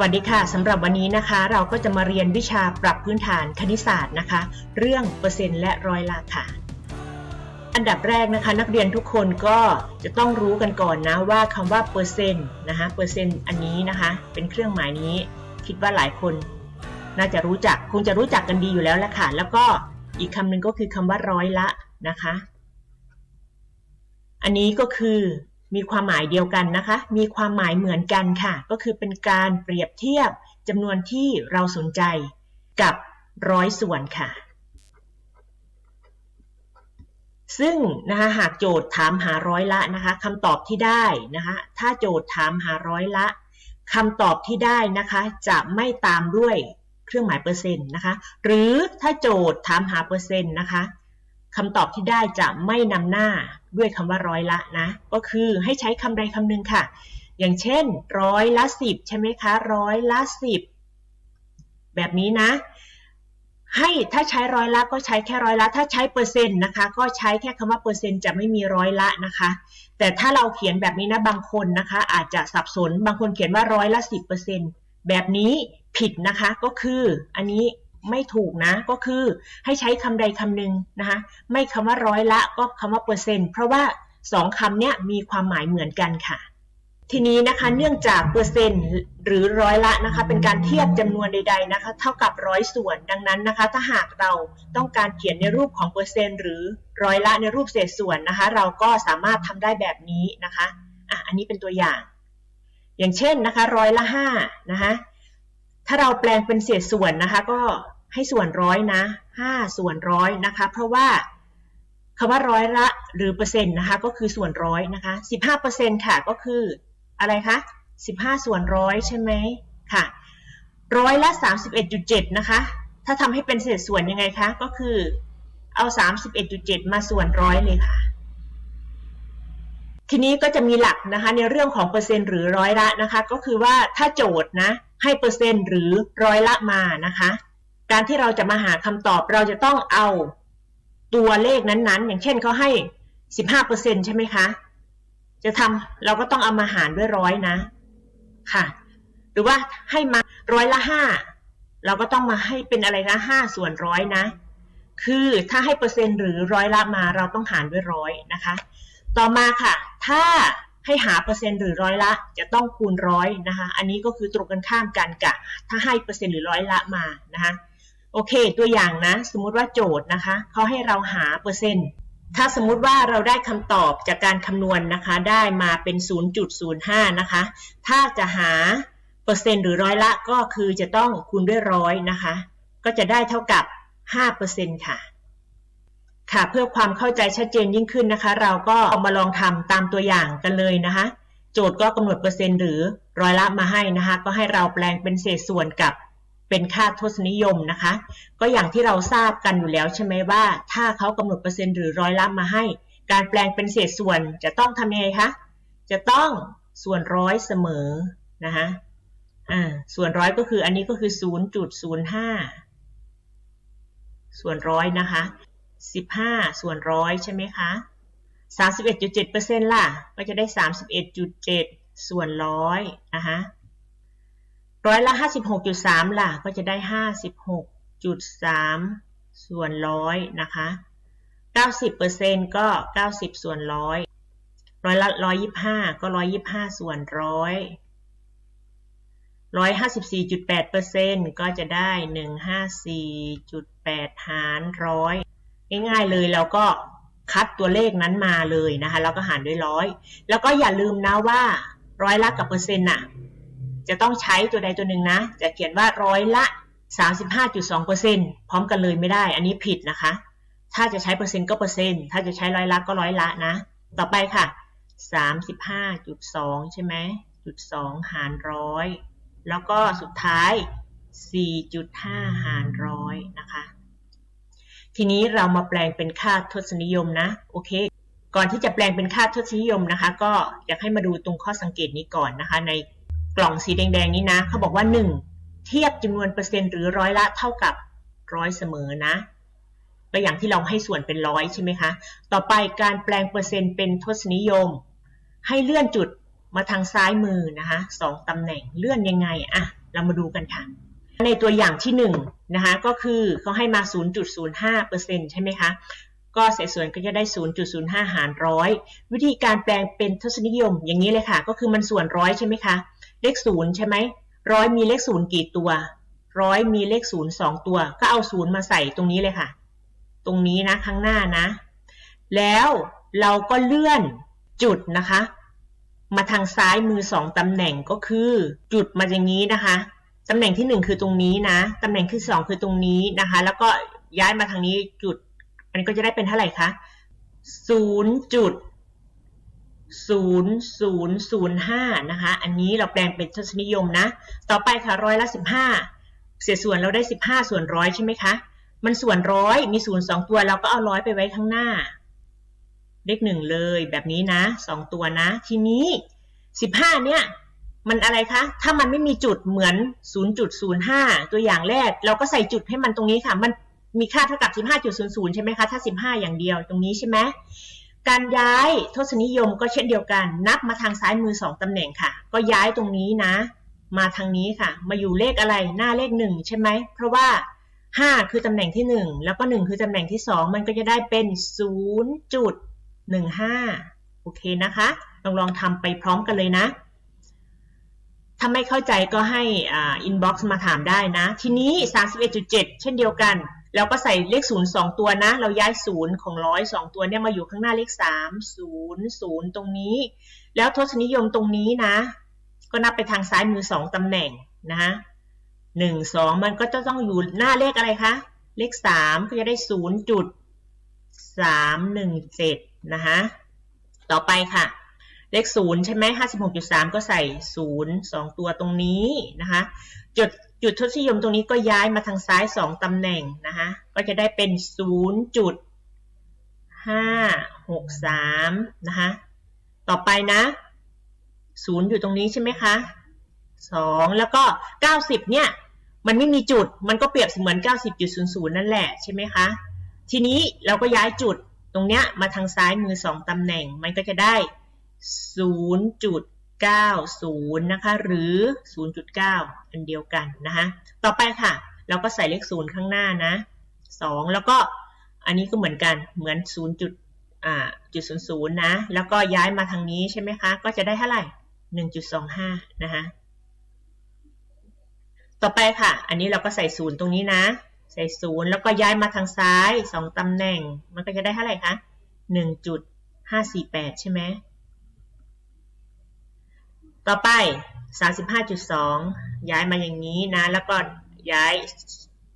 วัสดีค่ะสำหรับวันนี้นะคะ เราก็จะมาเรียนวิชาปรับพื้นฐานคณิตศาสตร์นะคะ เรื่องเปอร์เซ็นต์และร้อยละค่ะ อันดับแรกนะคะ นักเรียนทุกคนก็จะต้องรู้กันก่อนนะว่าคำว่าเปอร์เซ็นต์นะคะเปอร์เซ็นต์อันนี้นะคะ เป็นเครื่องหมายนี้ คิดว่าหลายคน น่าจะรู้จักคงจะรู้จักกันดีอยู่แล้วแหละค่ะ แล้วก็อีกคำหนึ่งก็คือคำว่าร้อยละนะคะ อันนี้ก็คือ มีความหมายเดียวกันนะคะ มีความหมายเหมือนกันค่ะ ก็คือเป็นการเปรียบเทียบจำนวนที่เราสนใจกับร้อยส่วนค่ะ ซึ่งนะคะหากโจทย์ถามหาร้อยละนะคะคำตอบที่ได้นะคะถ้าโจทย์ถามหาร้อยละคำตอบที่ได้นะคะจะไม่ตามด้วยเครื่องหมายเปอร์เซ็นต์นะคะ หรือถ้าโจทย์ถามหาเปอร์เซ็นต์นะคะ คำตอบที่ได้จะไม่นำหน้าด้วยคำว่าร้อยละนะ ก็คือให้ใช้คำใดคำหนึ่งค่ะ อย่างเช่น ร้อยละสิบใช่ไหมคะ ร้อยละสิบแบบนี้นะ ให้ถ้าใช้ร้อยละก็ใช้แค่ร้อยละ ถ้าใช้เปอร์เซ็นต์นะคะ ก็ใช้แค่คำว่าเปอร์เซ็นต์จะไม่มีร้อยละนะคะ แต่ถ้าเราเขียนแบบนี้นะบางคนนะคะ อาจจะสับสนบางคนเขียนว่าร้อยละสิบเปอร์เซ็นต์แบบนี้ผิดนะคะก็คืออันนี้ ไม่ถูกนะ ก็คือให้ใช้คำใดคำหนึ่งนะคะ ไม่คำว่าร้อยละก็คำว่าเปอร์เซ็นต์เพราะว่าสองคำเนี้ยมีความหมายเหมือนกันค่ะ ทีนี้นะคะเนื่องจากเปอร์เซ็นต์หรือร้อยละนะคะ เป็นการเทียบจำนวนใด ๆนะคะ เท่ากับร้อยส่วนดังนั้นนะคะ ถ้าหากเราต้องการเขียนในรูปของเปอร์เซ็นต์หรือร้อยละในรูปเศษส่วนนะคะ เราก็สามารถทำได้แบบนี้นะคะอะอันนี้เป็นตัวอย่าง อย่างเช่นนะคะร้อยละห้านะคะถ้าเราแปลงเป็นเศษส่วนนะคะ ก็ ให้ส่วนร้อยนะห้าส่วนร้อยนะคะ เพราะว่าคำว่าร้อยละหรือเปอร์เซ็นต์นะคะก็คือส่วนร้อยนะคะสิบห้าเปอร์เซ็นต์ค่ะก็คืออะไรคะสิบห้าส่วนร้อยใช่ไหมค่ะร้อยละสามสิบเอ็ดจุดเจ็ดนะคะถ้าทำให้เป็นเศษส่วนยังไงคะก็คือเอาสามสิบเอ็ดจุดเจ็ดมาส่วนร้อยเลยค่ะทีนี้ก็จะมีหลักนะคะในเรื่องของเปอร์เซ็นต์หรือร้อยละนะคะ ก็คือว่าถ้าโจทย์นะให้เปอร์เซ็นต์หรือร้อยละมานะคะ การที่เราจะมาหาคำตอบเราจะต้องเอาตัวเลขนั้นๆ อย่างเช่นเขาให้15%ใช่ไหมคะ จะทำเราก็ต้องเอามาหารด้วยร้อยนะ ค่ะ หรือว่าให้มาร้อยละห้าเราก็ต้องมาให้เป็นอะไรนะห้าส่วนร้อยนะ คือถ้าให้เปอร์เซ็นต์หรือร้อยละมาเราต้องหารด้วยร้อยนะคะ ต่อมาค่ะ ถ้าให้หาเปอร์เซ็นต์หรือร้อยละจะต้องคูณร้อยนะคะ อันนี้ก็คือตรงกันข้ามกันกะถ้าให้เปอร์เซ็นต์หรือร้อยละมานะคะ โอเค ตัวอย่างนะ สมมุติว่าโจทย์นะคะ เขาให้เราหาเปอร์เซ็นต์ ถ้าสมมุติว่าเราได้คำตอบจากการคำนวณนนะคะ ได้มาเป็น 0.05 นะคะ ถ้าจะหาเปอร์เซ็นต์หรือร้อยละก็คือจะต้องคูณด้วยร้อยนะคะ ก็จะได้เท่ากับ 5%ค่ะ ค่ะ เพื่อความเข้าใจชัดเจนยิ่งขึ้นนะคะ เราก็เอามาลองทำตามตัวอย่างกันเลยนะคะ โจทย์ก็กำหนดเปอร์เซ็นต์หรือร้อยละมาให้นะคะ ก็ให้เราแปลงเป็นเศษส่วนกับ เป็นค่าทศนิยมนะคะ ก็อย่างที่เราทราบกันอยู่แล้วใช่ไหมว่า ถ้าเขากำหนดเปอร์เซ็นต์หรือร้อยละมาให้ การแปลงเป็นเศษส่วนจะต้องทำยังไงคะ จะต้องส่วนร้อยเสมอนะคะอ่าส่วนร้อยก็คืออันนี้ก็คือ 0.05 ส่วนร้อยนะคะ 15 ส่วนร้อยใช่ไหมคะ31.7%ล่ะ ก็จะได้ 31.7 ส่วนร้อยนะคะ ร้อยละห้าสิบหกจุดสามล่ะ ก็จะได้ห้าสิบหกจุดสามส่วนร้อยนะคะเก้าสิบเปอร์เซ็นก็เก้าสิบส่วนร้อยร้อยละร้อยยี่ห้าก็ร้อยยี่ห้าส่วนร้อยร้อยห้าสิบสี่จุดแปดเปอร์เซ็นก็จะได้หนึ่งห้าสี่จุดแปดหารร้อยง่ายๆเลยเราก็คัดตัวเลขนั้นมาเลยนะคะแล้วก็หารด้วยร้อยแล้วก็อย่าลืมนะว่าร้อยละกับเปอร์เซ็นต์อะ จะต้องใช้ตัวใดตัวหนึ่งนะ จะเขียนว่าร้อยละ 35.2%พร้อมกันเลยไม่ได้ อันนี้ผิดนะคะ ถ้าจะใช้เปอร์เซ็นต์ก็เปอร์เซ็นต์ ถ้าจะใช้ร้อยละก็ร้อยละนะ ต่อไปค่ะ 35.2 ใช่ไหมจุด2หารร้อย แล้วก็สุดท้าย 4.5 หารร้อยนะคะ ทีนี้เรามาแปลงเป็นค่าทศนิยมนะ โอเคก่อนที่จะแปลงเป็นค่าทศนิยมนะคะ ก็อยากให้มาดูตรงข้อสังเกตนี้ก่อนนะคะ ใน กล่องสีแดงๆนี้นะเขาบอกว่า 1 เทียบจำนวนเปอร์เซ็นต์หรือร้อยละเท่ากับร้อยเสมอนะก็อย่างที่เราให้ส่วนเป็นร้อยใช่ไหมคะ ต่อไปการแปลงเปอร์เซ็นต์เป็นทศนิยม ให้เลื่อนจุดมาทางซ้ายมือนะคะสองตำแหน่งเลื่อนยังไงอะเรามาดูกันค่ะ ในตัวอย่างที่1นงนะคะก็คือเขาให้มา 0.05%ใช่ไหมคะก็เศษส่วนก็จะได้ 0.05 หารร้อยวิธีการแปลงเป็นทศนิยมอย่างนี้เลยค่ะ ก็คือมันส่วนร้อยใช่ไหมคะ เลขศูนย์ใช่ไหมร้อยมีเลขศูนย์กี่ตัวร้อยมีเลขศูนย์สองตัว ก็เอาศูนย์มาใส่ตรงนี้เลยค่ะ ตรงนี้นะข้างหน้านะ แล้วเราก็เลื่อนจุดนะคะ มาทางซ้ายมือสองตำแหน่งก็คือ จุดมาอย่างนี้นะคะตำแหน่งที่หนึ่งคือตรงนี้นะตำแหน่งที่สองคือตรงนี้นะคะ แล้วก็ย้ายมาทางนี้จุดอันนี้ก็จะได้เป็นเท่าไหร่คะศูนย์จุด ศูนย์ศูนย์ศูนย์ห้านะคะ อันนี้เราแปลงเป็นทศนิยมนะ ต่อไปค่ะร้อยละสิบห้าเศษส่วนเราได้สิบห้าส่วนร้อยใช่ไหมคะ มันส่วนร้อยมีศูนย์สองตัวเราก็เอาร้อยไปไว้ข้างหน้า เลขหนึ่งเลยแบบนี้นะสองตัวนะ ทีนี้สิบห้าเนี่ย มันอะไรคะ ถ้ามันไม่มีจุดเหมือน 0.05 ตัวอย่างแรก เราก็ใส่จุดให้มันตรงนี้ค่ะ มันมีค่าเท่ากับ 15.00 ใช่ไหมคะ ถ้า 15 อย่างเดียวตรงนี้ใช่ไหม การย้ายทศนิยมก็เช่นเดียวกัน นับมาทางซ้ายมือ 2ตำแหน่งค่ะ ก็ย้ายตรงนี้นะ มาทางนี้ค่ะ มาอยู่เลขอะไรหน้าเลข 1 ใช่ไหม เพราะว่า 5 คือตำแหน่งที่ 1 แล้วก็ 1 คือตำแหน่งที่ 2 มันก็จะได้เป็น 0.15 โอเคนะคะ ลองลองทำไปพร้อมกันเลยนะ ถ้าไม่เข้าใจก็ให้อ่าอินบ็อกซ์มาถามได้นะ ทีนี้ 31.7 เช่นเดียวกัน เราก็ใส่เลข0 2ตัวนะ เราย้าย0ของร้อย2ตัวเนี่ยมาอยู่ข้างหน้าเลข3 0 0ตรงนี้ แล้วทศนิยมตรงนี้นะ ก็นับไปทางซ้ายมือ2ตำแหน่งนะคะ1 2มันก็จะต้องอยู่หน้าเลขอะไรคะ เลข3ก็จะได้0.317นะคะต่อไปค่ะ เลขศูนย์ใช่ไหมห้าสิบหกจุดสามก็ใส่ศูนย์สองตัวตรงนี้นะคะจุด จุดทศนิยมตรงนี้ก็ย้ายมาทางซ้ายสองตำแหน่งนะคะก็จะได้เป็นศูนย์จุดห้าหกสามนะคะต่อไปนะศูนย์อยู่ตรงนี้ใช่ไหมคะสองแล้วก็เก้าสิบเนี่ย มันไม่มีจุดมันก็เปรียบเสมือนเก้าสิบจุดศูนย์ศูนย์นั่นแหละใช่ไหมคะ ทีนี้เราก็ย้ายจุดตรงเนี้ยมาทางซ้ายมือสองตำแหน่ง มันก็จะได้ 0. 0.90 นะคะ หรือ 0.9 อันเดียวกันนะคะ ต่อไปค่ะ เราก็ใส่เลข 0 ข้างหน้านะ 2 แล้วก็อันนี้ก็เหมือนกัน เหมือน 0. จุดอ่าจุด00 นะ แล้วก็ย้ายมาทางนี้ใช่ไหมคะ ก็จะได้เท่าไหร่ 1.25 นะคะ ต่อไปค่ะ อันนี้เราก็ใส่ 0 ตรงนี้นะ ใส่ 0 แล้วก็ย้ายมาทางซ้าย 2 ตำแหน่ง มันก็จะได้เท่าไหร่คะ 1.548 ใช่ไหม ต่อไป 35.2 ย้ายมาอย่างนี้นะ แล้วก็ย้าย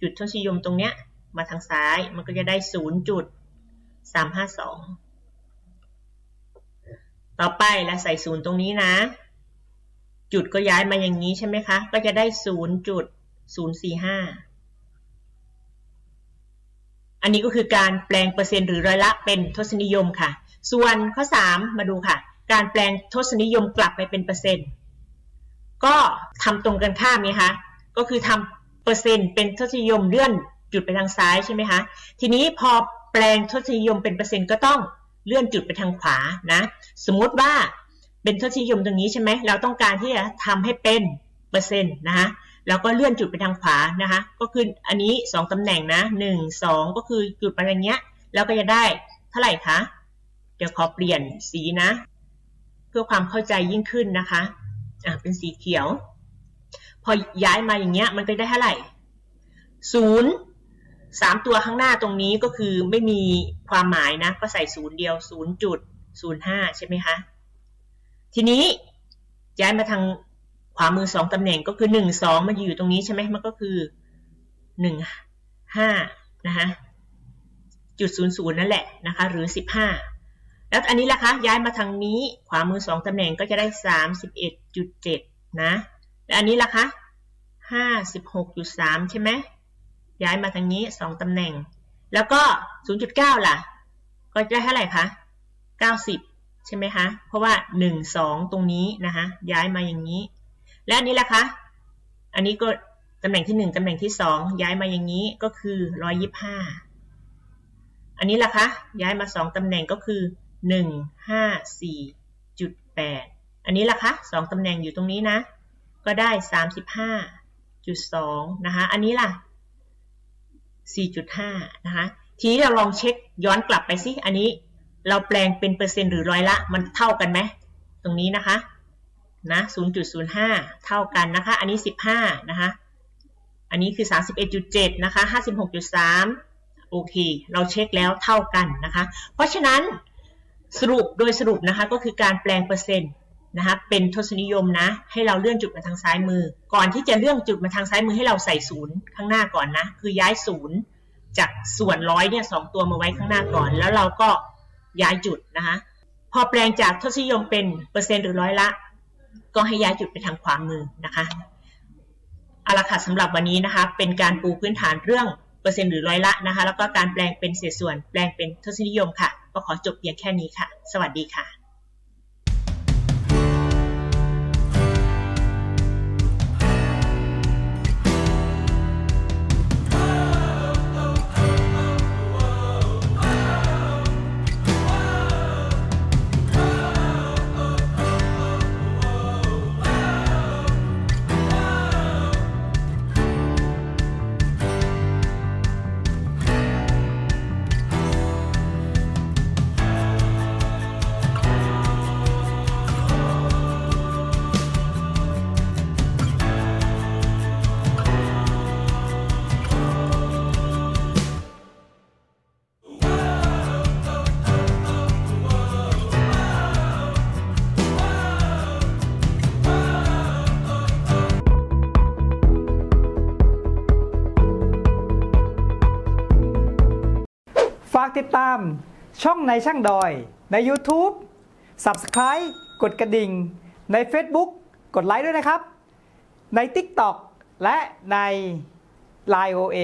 จุดทศนิยมตรงเนี้ยมาทางซ้าย มันก็จะได้ 0.352 ต่อไปแล้วใส่ศูนย์ตรงนี้นะ จุดก็ย้ายมาอย่างนี้ใช่ไหมคะ ก็จะได้ 0.045 อันนี้ก็คือการแปลงเปอร์เซ็นต์หรือร้อยละเป็นทศนิยมค่ะ ส่วนข้อ 3 มาดูค่ะ การแปลงทศนิยมกลับไปเป็นเปอร์เซ็นต์ ก็ทำตรงกันข้ามไงคะ ก็คือทำเปอร์เซ็นต์เป็นทศนิยมเลื่อนจุดไปทางซ้ายใช่ไหมคะ ทีนี้พอแปลงทศนิยมเป็นเปอร์เซ็นต์ก็ต้องเลื่อนจุดไปทางขวานะ สมมติว่าเป็นทศนิยมตรงนี้ใช่ไหม เราต้องการที่จะทำให้เป็นเปอร์เซ็นต์นะคะแล้วก็เลื่อนจุดไปทางขวานะคะ ก็คืออันนี้ 2ตำแหน่งนะ1 2 ก็คือจุดไปอย่างเงี้ย แล้วก็จะได้เท่าไหร่คะ เดี๋ยวขอเปลี่ยนสีนะ เพื่อความเข้าใจยิ่งขึ้นนะคะอะเป็นสีเขียว พอย้ายมาอย่างเงี้ยมันก็ได้เท่าไหร่ศูนย์สามตัวข้างหน้าตรงนี้ก็คือไม่มีความหมายนะ ก็ใส่ศูนย์เดียวศูนย์จุดศูนย์ห้าใช่ไหมคะ ทีนี้ย้ายมาทางขวามือสองตำแหน่งก็คือหนึ่งสองมันอยู่ตรงนี้ใช่ไหมมันก็คือหนึ่งห้านะคะจุดศูนย์ศูนย์นั่นแหละนะคะ หรือสิบห้า แล้วอันนี้ล่ะคะย้ายมาทางนี้ขวามือสองตำแหน่งก็จะได้สามสิบเอ็ดจุดเจ็ดนะแล้วอันนี้ล่ะคะห้าสิบหกจุดสามใช่ไหมย้ายมาทางนี้สองตำแหน่ง แล้วก็ศูนย์จุดเก้าล่ะ ก็จะได้เท่าไหร่คะเก้าสิบใช่ไหมคะ เพราะว่าหนึ่งสองตรงนี้นะคะย้ายมาอย่างนี้ และอันนี้ล่ะคะอันนี้ก็ตำแหน่งที่หนึ่งตำแหน่งที่สองย้ายมาอย่างนี้ก็คือร้อยยิบห้าอันนี้ล่ะคะย้ายมาสองตำแหน่งก็คือ หนึ่งห้าสี่จุดแปดอันนี้ล่ะคะสองตำแหน่งอยู่ตรงนี้นะ ก็ได้ 35.2 นะคะ อันนี้ล่ะ 4.5 นะคะ ทีนี้เราลองเช็คย้อนกลับไปสิ อันนี้เราแปลงเป็นเปอร์เซ็นต์หรือร้อยละ มันเท่ากันไหม ตรงนี้นะคะ นะ 0.05 เท่ากันนะคะ อันนี้ 15 นะคะ อันนี้คือ 31.7 นะคะ 56.3 โอเค เราเช็คแล้วเท่ากันนะคะ เพราะฉะนั้น สรุปโดยสรุปนะคะก็คือการแปลงเปอร์เซ็นต์นะคะเป็นทศนิยมนะให้เราเลื่อนจุดมาทางซ้ายมือ ก่อนที่จะเลื่อนจุดมาทางซ้ายมือให้เราใส่ศูนย์ข้างหน้าก่อนนะคือย้ายศูนย์จากส่วนร้อยเนี่ยสองตัวมาไว้ข้างหน้าก่อน แล้วเราก็ย้ายจุดนะคะพอแปลงจากทศนิยมเป็นเปอร์เซ็นต์หรือร้อยละ ก็ให้ย้ายจุดไปทางขวามือนะคะเอาละค่ะสำหรับวันนี้นะคะเป็นการปูพื้นฐานเรื่องเปอร์เซ็นต์หรือร้อยละนะคะแล้วก็การแปลงเป็นเศษส่วนแปลงเป็นทศนิยมค่ะ ก็ขอจบเพียงแค่นี้ค่ะ สวัสดีค่ะากติดตาม ช่องในช่างดอย ใน YouTube Subscribe กดกระดิ่ง ใน Facebook กดไลค์ด้วยนะครับ ใน TikTok และใน Line OA